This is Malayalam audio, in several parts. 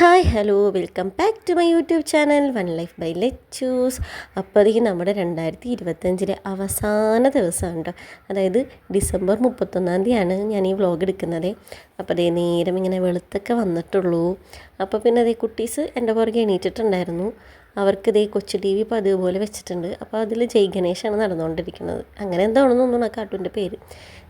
Hi hello welcome back to my YouTube channel one life by Lechu's അപ്പോൾ ഈ നമ്മുടെ രണ്ടായിരത്തി ഇരുപത്തഞ്ചിലെ അവസാന ദിവസമാണ് കേട്ടോ അതായത് ഡിസംബർ മുപ്പത്തൊന്നാം തീയതിയാണ് ഞാൻ ഈ വ്ളോഗ് എടുക്കുന്നത്. അപ്പോൾ അതേ നേരം ഇങ്ങനെ വെളുത്തൊക്കെ വന്നിട്ടുള്ളൂ. അപ്പോൾ പിന്നെ അതേ കുട്ടീസ് എന്റെ പുറകെ എണീറ്റിട്ടുണ്ടായിരുന്നു. അവർക്ക് ഇതേ കൊച്ചു ടി വി പതിവ് വെച്ചിട്ടുണ്ട്. അപ്പോൾ അതിൽ ജയ് ഗണേഷാണ് നടന്നുകൊണ്ടിരിക്കുന്നത്. അങ്ങനെ എന്താണെന്ന് തോന്നുന്നു ആ കാർട്ടൂന്റെ പേര്.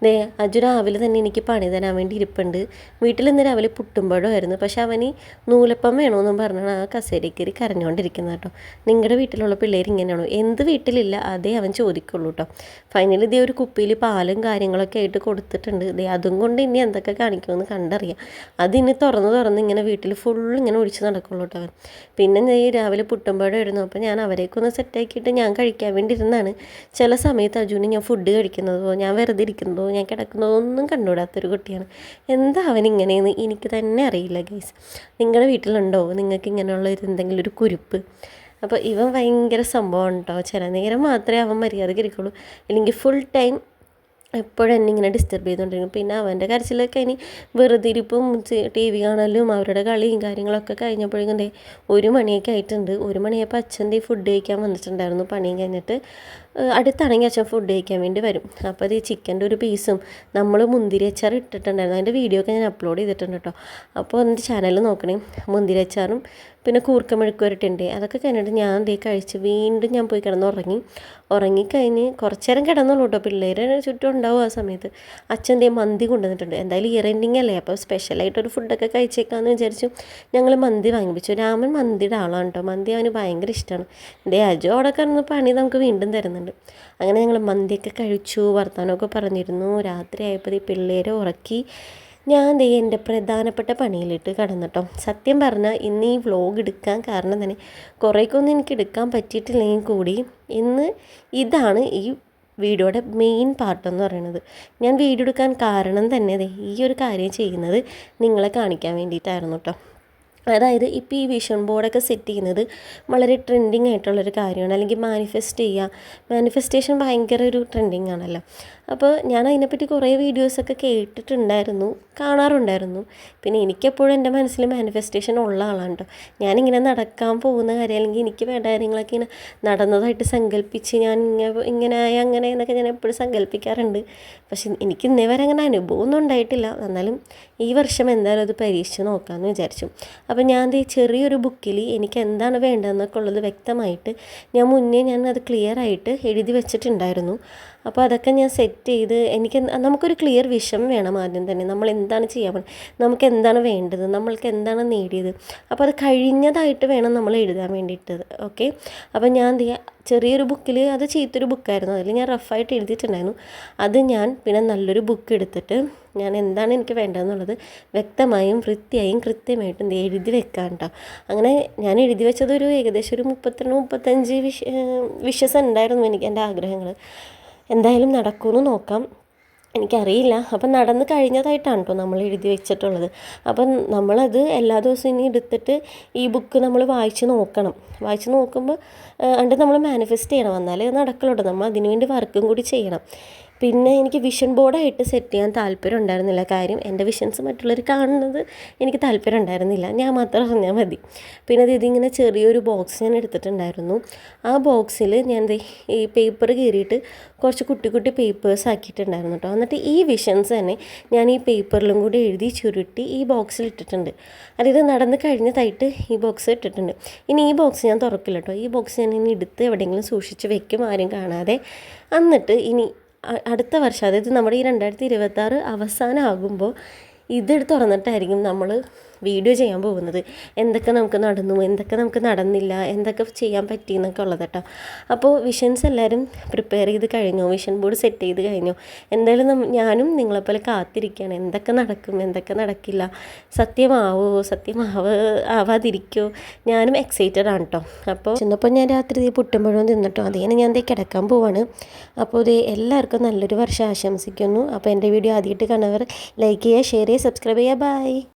ദേ അജു രാവിലെ തന്നെ എനിക്ക് പണി തരാൻ വേണ്ടി ഇരിപ്പുണ്ട്. വീട്ടിൽ ഇന്ന് രാവിലെ പുട്ടുമ്പഴമായിരുന്നു പക്ഷെ അവന് നൂലപ്പം വേണമെന്നും പറഞ്ഞാണ് ആ കസേരക്കരി കരഞ്ഞുകൊണ്ടിരിക്കുന്നത് കേട്ടോ. നിങ്ങളുടെ വീട്ടിലുള്ള പിള്ളേർ ഇങ്ങനെയാണോ? എന്ത് വീട്ടിലില്ല അതേ അവൻ ചോദിക്കുള്ളൂ കേട്ടോ. ഫൈനലി ഇതേ ഒരു കുപ്പിയിൽ പാലും കാര്യങ്ങളൊക്കെ ആയിട്ട് കൊടുത്തിട്ടുണ്ട്. ദേ അതും കൊണ്ട് ഇനി എന്തൊക്കെ കാണിക്കുമെന്ന് കണ്ടറിയാം. അതിനി തുറന്ന് തുറന്ന് ഇങ്ങനെ വീട്ടിൽ ഫുള്ള് ഇങ്ങനെ ഒഴിച്ച് നടക്കുള്ളൂ കേട്ടോ അവൻ. പിന്നെ ഈ രാവിലെ പുട്ടുമ്പഴം ഇടുന്നു അപ്പോൾ ഞാൻ അവരേക്കൊന്ന് സെറ്റാക്കിയിട്ട് ഞാൻ കഴിക്കാൻ വേണ്ടി ഇരുന്നാണ് ചില സമയത്ത് അർജുന് ഞാൻ ഫുഡ് കഴിക്കുന്നതോ ഞാൻ വെറുതെ ഇരിക്കുന്നതോ ഞാൻ കിടക്കുന്നതോ ഒന്നും കണ്ടുകൂടാത്തൊരു കുട്ടിയാണ്. എന്താ അവൻ ഇങ്ങനെയെന്ന് എനിക്ക് തന്നെ അറിയില്ല ഗൈസ് നിങ്ങളുടെ വീട്ടിലുണ്ടോ? നിങ്ങൾക്ക് ഇങ്ങനെയുള്ള ഒരു എന്തെങ്കിലും ഒരു കുരുപ്പ്? അപ്പോൾ ഇവൻ ഭയങ്കര സംഭവം കേട്ടോ. ചില നേരം മാത്രമേ അവൻ മര്യാദയ്ക്ക് ഇരിക്കുള്ളൂ. അല്ലെങ്കിൽ ഫുൾ ടൈം എപ്പോഴും എന്നെ ഇങ്ങനെ ഡിസ്റ്റർബ് ചെയ്തുകൊണ്ടിരിക്കും. പിന്നെ അവന്റെ കരച്ചിലൊക്കെ ഇനി വെറുതെ ഇരിപ്പും ടി വി കാണലും അവരുടെ കളിയും കാര്യങ്ങളൊക്കെ കഴിഞ്ഞപ്പോഴേക്കും ദേ ഒരു മണിയൊക്കെ ആയിട്ടുണ്ട്. ഒരു മണിയപ്പോൾ അച്ഛൻ ദേ ഫുഡ് കഴിക്കാൻ വന്നിട്ടുണ്ടായിരുന്നു. പണിയും കഴിഞ്ഞിട്ട് അടുത്താണെങ്കിൽ അച്ഛൻ ഫുഡ് കഴിക്കാൻ വേണ്ടി വരും. അപ്പോൾ അത് ഈ ചിക്കന്റെ ഒരു പീസും നമ്മൾ മുന്തിരി അച്ചാർ ഇട്ടിട്ടുണ്ടായിരുന്നു. അതിന്റെ വീഡിയോ ഒക്കെ ഞാൻ അപ്ലോഡ് ചെയ്തിട്ടുണ്ട് കേട്ടോ. അപ്പോൾ എന്റെ ചാനൽ നോക്കണേ. മുന്തിരി അച്ചാറും പിന്നെ കൂർക്ക മെഴുക്ക് വരട്ടുണ്ട് അതൊക്കെ കഴിഞ്ഞിട്ട് ഞാൻ ദേ കഴിച്ച് വീണ്ടും ഞാൻ പോയി കിടന്ന് ഉറങ്ങി. ഉറങ്ങിക്കഴിഞ്ഞ് കുറച്ച് നേരം കിടന്നുള്ളൂ കേട്ടോ പിള്ളേർ ചുറ്റും ഉണ്ടാവും ആ സമയത്ത്. അച്ഛൻ ദേ മന്തി കൊണ്ടുവന്നിട്ടുണ്ട്. എന്തായാലും ഇയർ അല്ലേ? അപ്പോൾ സ്പെഷ്യലായിട്ടൊരു ഫുഡൊക്കെ കഴിച്ചേക്കാന്ന് വിചാരിച്ചു. ഞങ്ങൾ മന്തി വാങ്ങിപ്പിച്ചു. രാമൻ മന്തിയുടെ ആളാണ് കേട്ടോ മന്തി അവന് ഭയങ്കര ഇഷ്ടമാണ് ദേ അജോ അവിടെ കിടന്ന് പണി നമുക്ക് വീണ്ടും തരുന്നുണ്ട്. അങ്ങനെ ഞങ്ങൾ മന്തിയൊക്കെ കഴിച്ചു വർത്തമാനമൊക്കെ പറഞ്ഞിരുന്നു. രാത്രി ആയപ്പോൾ ഈ പിള്ളേരെ ഉറക്കി. ഞാൻ ദേ എന്റെ പ്രധാനപ്പെട്ട പണിയിലിട്ട് കടന്നിട്ടോ. സത്യം പറഞ്ഞാൽ ഇന്ന് ഈ വ്ലോഗ് എടുക്കാൻ കാരണം തന്നെ കുറേക്കൊന്നും എനിക്ക് എടുക്കാൻ പറ്റിയിട്ടില്ലെങ്കിൽ കൂടി ഇന്ന് ഇതാണ് ഈ വീഡിയോയുടെ മെയിൻ പാർട്ട് എന്ന് പറയുന്നത് ഞാൻ വീഡിയോ എടുക്കാൻ കാരണം തന്നെ ഈ ഒരു കാര്യം ചെയ്യുന്നത് നിങ്ങളെ കാണിക്കാൻ വേണ്ടിയിട്ടായിരുന്നു കേട്ടോ അതായത് ഇപ്പോൾ ഈ വിഷൻ ബോർഡൊക്കെ സെറ്റ് ചെയ്യുന്നത് വളരെ ട്രെൻഡിങ് ആയിട്ടുള്ളൊരു കാര്യമാണ്. അല്ലെങ്കിൽ മാനിഫെസ്റ്റ് ചെയ്യുക. മാനിഫെസ്റ്റേഷൻ ഭയങ്കര ഒരു ട്രെൻഡിങ് ആണല്ലോ. അപ്പോൾ ഞാൻ അതിനെപ്പറ്റി കുറേ വീഡിയോസൊക്കെ കേട്ടിട്ടുണ്ടായിരുന്നു. കാണാറുണ്ടായിരുന്നു. പിന്നെ എനിക്കെപ്പോഴും എന്റെ മനസ്സിൽ മാനിഫെസ്റ്റേഷൻ ഉള്ള ആളാണ് കേട്ടോ ഞാനിങ്ങനെ നടക്കാൻ പോകുന്ന കാര്യം അല്ലെങ്കിൽ എനിക്ക് വേണ്ട കാര്യങ്ങളൊക്കെ ഇങ്ങനെ നടന്നതായിട്ട് സങ്കല്പിച്ച് ഞാൻ ഇങ്ങനെ ഇങ്ങനെ അങ്ങനെ എന്നൊക്കെ ഞാൻ എപ്പോഴും സങ്കല്പിക്കാറുണ്ട്. പക്ഷേ എനിക്ക് ഇന്നേ വരെ അങ്ങനെ അനുഭവമൊന്നും ഉണ്ടായിട്ടില്ല. എന്നാലും ഈ വർഷം എന്തായാലും അത് പരീക്ഷിച്ച് നോക്കാമെന്ന് വിചാരിച്ചു. അപ്പോൾ ഞാൻ ഈ ചെറിയൊരു ബുക്കിൽ എനിക്ക് എന്താണ് വേണ്ടതെന്നൊക്കെ ഉള്ളത് വ്യക്തമായിട്ട് ഞാൻ മുന്നേ ഞാൻ അത് ക്ലിയർ ആയിട്ട് എഴുതി വെച്ചിട്ടുണ്ടായിരുന്നു. അപ്പോൾ അതൊക്കെ ഞാൻ സെറ്റ് ചെയ്ത് എനിക്ക് നമുക്കൊരു ക്ലിയർ വിഷം വേണം ആദ്യം തന്നെ. നമ്മൾ എന്താണ് ചെയ്യാൻ നമുക്ക് എന്താണ് വേണ്ടത്? നമ്മൾക്ക് എന്താണ് നേടിയത്? അപ്പോൾ അത് കഴിഞ്ഞതായിട്ട് വേണം നമ്മൾ എഴുതാൻ വേണ്ടിയിട്ട്. ഓക്കെ? അപ്പോൾ ഞാൻ എന്ത് ചെയ്യുക ചെറിയൊരു ബുക്കിൽ അത് ചീത്തൊരു ബുക്കായിരുന്നു. അതിൽ ഞാൻ റഫായിട്ട് എഴുതിയിട്ടുണ്ടായിരുന്നു. അത് ഞാൻ പിന്നെ നല്ലൊരു ബുക്ക് എടുത്തിട്ട് ഞാൻ എന്താണ് എനിക്ക് വേണ്ടതെന്നുള്ളത് വ്യക്തമായും വൃത്തിയായും കൃത്യമായിട്ടും എഴുതി വെക്കാൻ കേട്ടോ അങ്ങനെ ഞാൻ എഴുതി വെച്ചതൊരു ഏകദേശം ഒരു മുപ്പത്തിരണ്ട് മുപ്പത്തഞ്ച് വിഷ വിഷസ് ഉണ്ടായിരുന്നു എനിക്ക് എന്റെ ആഗ്രഹങ്ങൾ. എന്തായാലും നടക്കുമെന്ന് നോക്കാം. എനിക്കറിയില്ല. അപ്പം നടന്ന് കഴിഞ്ഞതായിട്ടാണ് കേട്ടോ നമ്മൾ എഴുതി വെച്ചിട്ടുള്ളത്. അപ്പം നമ്മളത് എല്ലാ ദിവസവും ഇനി എടുത്തിട്ട് ഈ ബുക്ക് നമ്മൾ വായിച്ച് നോക്കണം. വായിച്ച് നോക്കുമ്പോൾ അണ്ട് നമ്മൾ മാനിഫെസ്റ്റ് ചെയ്യണം. എന്നാലേ നടക്കുള്ളൂ നമ്മൾ അതിനുവേണ്ടി വേണ്ടി വർക്കും കൂടി ചെയ്യണം. പിന്നെ എനിക്ക് വിഷൻ ബോർഡായിട്ട് സെറ്റ് ചെയ്യാൻ താല്പര്യം ഉണ്ടായിരുന്നില്ല. കാര്യം എന്റെ വിഷൻസ് മറ്റുള്ളവർ കാണുന്നത് എനിക്ക് താല്പര്യം ഉണ്ടായിരുന്നില്ല. ഞാൻ മാത്രം അറിഞ്ഞാൽ മതി. പിന്നെ അത് ഇതിങ്ങനെ ചെറിയൊരു ബോക്സ് ഞാൻ എടുത്തിട്ടുണ്ടായിരുന്നു. ആ ബോക്സിൽ ഞാൻ ഈ പേപ്പർ കീറിയിട്ട് കുറച്ച് കുട്ടി കുട്ടി പേപ്പേഴ്സ് ആക്കിയിട്ടുണ്ടായിരുന്നു കേട്ടോ എന്നിട്ട് ഈ വിഷൻസ് തന്നെ ഞാൻ ഈ പേപ്പറിലും കൂടി എഴുതി ചുരുട്ടി ഈ ബോക്സിൽ ഇട്ടിട്ടുണ്ട്. അതായത് നടന്ന് കഴിഞ്ഞതായിട്ട് ഈ ബോക്സ് ഇട്ടിട്ടുണ്ട്. ഇനി ഈ ബോക്സ് ഞാൻ തുറക്കില്ല കേട്ടോ ഈ ബോക്സ് ഞാൻ ഇനി എടുത്ത് എവിടെയെങ്കിലും സൂക്ഷിച്ച് വെക്കും ആരും കാണാതെ. എന്നിട്ട് ഇനി അടുത്ത വർഷം അതായത് നമ്മുടെ ഈ രണ്ടായിരത്തി ഇരുപത്താറ് അവസാനമാകുമ്പോൾ ഇതെടുത്ത് തുറന്നിട്ടായിരിക്കും നമ്മൾ വീഡിയോ ചെയ്യാൻ പോകുന്നത്. എന്തൊക്കെ നമുക്ക് നടന്നു എന്തൊക്കെ നമുക്ക് നടന്നില്ല എന്തൊക്കെ ചെയ്യാൻ പറ്റി എന്നൊക്കെ ഉള്ളത് കേട്ടോ. അപ്പോൾ വിഷൻസ് എല്ലാവരും പ്രിപ്പയർ ചെയ്ത് കഴിഞ്ഞു വിഷൻ ബോർഡ് സെറ്റ് ചെയ്ത് കഴിഞ്ഞു. എന്തായാലും ഞാനും നിങ്ങളെപ്പോലെ കാത്തിരിക്കുകയാണ്. എന്തൊക്കെ നടക്കും എന്തൊക്കെ നടക്കില്ല. സത്യമാവോ സത്യമാവ് ആവാതിരിക്കോ. ഞാനും എക്സൈറ്റഡ് ആണ് കേട്ടോ. അപ്പോൾ ചെന്നപ്പോൾ ഞാൻ രാത്രി പുട്ടുമ്പോഴും തിന്നിട്ടോ. അതിന് ഞാൻ ദേ കിടക്കാൻ പോവാണ്. അപ്പോൾ ഇത് എല്ലാവർക്കും നല്ലൊരു വർഷം ആശംസിക്കുന്നു. അപ്പോൾ എന്റെ വീഡിയോ ആദ്യമായിട്ട് കണ്ടവർ ലൈക്ക് ചെയ്യുക ഷെയർ ചെയ്യുക സബ്സ്ക്രൈബ് ചെയ്യുക. ബൈ